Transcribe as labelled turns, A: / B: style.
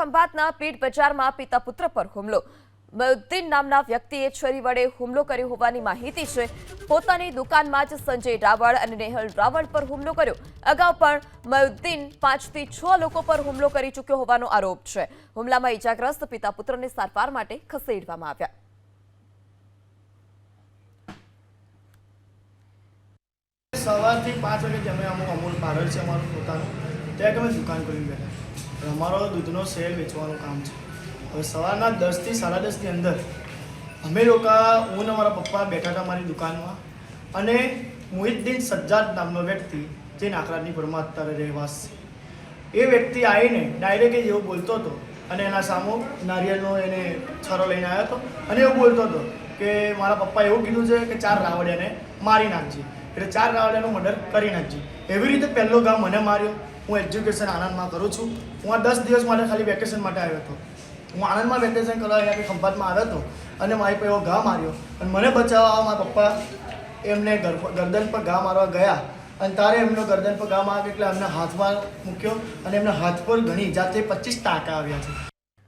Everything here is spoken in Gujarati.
A: ખંભાતના પીટ બજારમાં પિતા પુત્ર પર હુમલો. મયુદ્દીન નામના વ્યક્તિએ છરી વડે હુમલો કર્યો હોવાની માહિતી છે. પોતાની દુકાનમાં જ સંજય રાવળ અને નેહલ રાવળ પર હુમલો કર્યો. અગાઉ પણ મયુદ્દીન પાંચથી છ લોકો પર હુમલો કરી ચૂક્યો હોવાનો આરોપ છે. હુમલામાં ઈજાગ્રસ્ત પિતા પુત્રને સારવાર માટે ખસેડવામાં આવ્યા.
B: સવારથી પાંચ વાગે અમે અમુક અમૂલ પાર્લર છે અમારું પોતાનું. ત્યાં અમે દુકાન કરી બેઠા. અમારો દૂધનો સેલ વેચવાનું કામ છે. હવે સવારના દસથી સાડા દસની અંદર અમે લોકો, હું ને મારા પપ્પા બેઠા હતા મારી દુકાનમાં અને મોહિદ્દીન સજ્જાદ નામનો વ્યક્તિ જે નાકરાજની પરમાં અત્યારે રહેવાસ છે. એ વ્યક્તિ આવીને ડાયરેક્ટ એવું બોલતો હતો અને એના સામો નારિયેળનો એને છરો લઈને આવ્યો હતો અને એવું બોલતો હતો કે મારા પપ્પા એવું કીધું છે કે ચાર રાવડિયાને મારી નાખજે. એટલે ચાર રાવડિયાનું મર્ડર કરી નાખજે. એવી રીતે પહેલો ગામ મને માર્યો. હું એજ્યુકેશન આણંદમાં કરું છું. હું આ દસ દિવસ માટે ખાલી વેકેશન માટે આવ્યો હતો. હું આણંદમાં વેકેશન કરવા અહીંયા ખંભાતમાં આવ્યો હતો અને મારી પર એવો ઘા માર્યો. અને મને બચાવવા મારા પપ્પા એમને ગરદન પર ઘા મારવા ગયા. અને તારે એમનો ગરદન પર ઘા આવે એટલે એમને હાથમાં મૂક્યો અને એમના હાથ પર ઘણી, જાતે પચીસ ટાંકા આવ્યા છે.